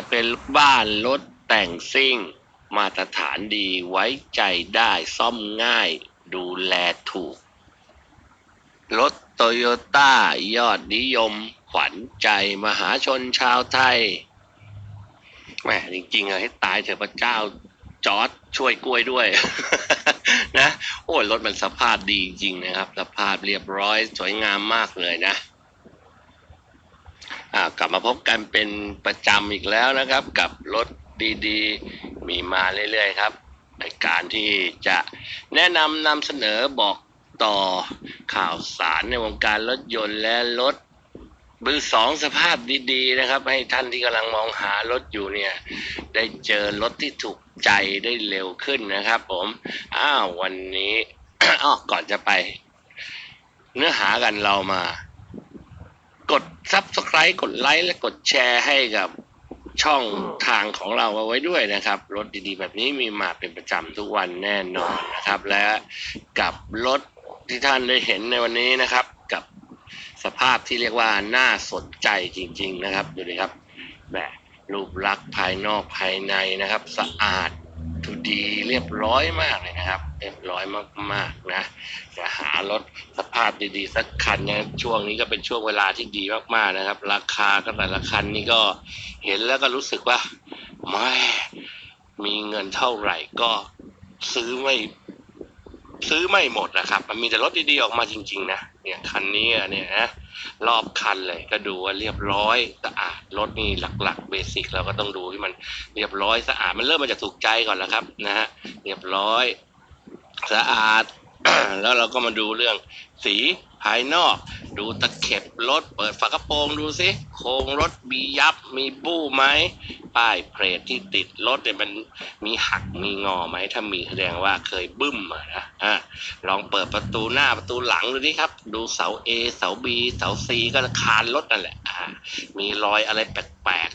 จะเป็นบ้านรถแต่งซิ่ง มาตรฐานดีไว้ใจได้ซ่อมง่าย ดูแลถูก รถโตโยต้ายอดนิยม ขวัญใจมหาชนชาวไทยแหมจริงๆอะให้ตายเถอะพระเจ้าจอร์ดช่วยกล้วยด้วย นะ โอ้รถมันสภาพดีจริงนะครับ สภาพเรียบร้อยสวยงามมากเลยนะ กลับมาพบกันเป็นประจำอีกแล้วนะครับ กับรถดีๆ มีมาเรื่อยๆครับในการที่จะแนะนำนำเสนอบอกต่อข่าวสารในวงการรถยนต์และรถมือสองสภาพดีๆนะครับ ให้ท่านที่กำลังมองหารถอยู่เนี่ย ได้เจอรถที่ถูกใจได้เร็วขึ้นนะครับ ผมอ้าววันนี้อ้อก่อนจะไป เนื้อหากันเรามา กด subscribe กดไลค์และกดแชร์ให้กับช่องทางของเราเอาไว้ด้วยนะครับ รถดีๆ แบบนี้มีมาเป็นประจำทุกวันแน่นอนนะครับ และกับรถที่ท่านได้เห็นในวันนี้นะครับ กับสภาพที่เรียกว่าน่าสนใจจริง ๆ นะครับดูดิครับแบบรูปลักษณ์ภายนอกภายในนะครับ สะอาด ดีเรียบร้อยมากเลยนะครับ เรียบร้อยมากๆนะจะหารถสภาพดีๆสักคันนะช่วงนี้ก็เป็นช่วงเวลาที่ดีมากๆนะครับ ราคาก็แต่ละคันนี่ก็เห็นแล้วก็รู้สึกว่าไม่มีเงินเท่าไหร่ก็ซื้อไม่ ซื้อไม่หมดนะครับ มันมีแต่รถดีๆออกมาจริง ๆ นะ เนี่ยคันนี้เนี่ยนะรอบคันเลยก็ดูว่าเรียบร้อยสะอาดรถนี่หลักๆเบสิกเราก็ต้องดูที่มันเรียบร้อยสะอาดมันเริ่มมาจากถูกใจก่อนแล้วครับนะฮะเรียบร้อยสะอาดแล้วเราก็มาดูเรื่องสีภายนอก ดูตะเข็บรถ เปิดฝากระโปรงดูสิโครงรถมียับมีบู้ไหมป้ายเพลทที่ติดรถเนี่ยมันมีหักมีงอไหมถ้ามีแสดงว่าเคยบึ้มอะนะอะลองเปิดประตูหน้าประตูหลังดูดิครับ ดูเสา A เสา B เสา C ก็คานรถนั่นแหละอ่ามีรอยอะไรแปลก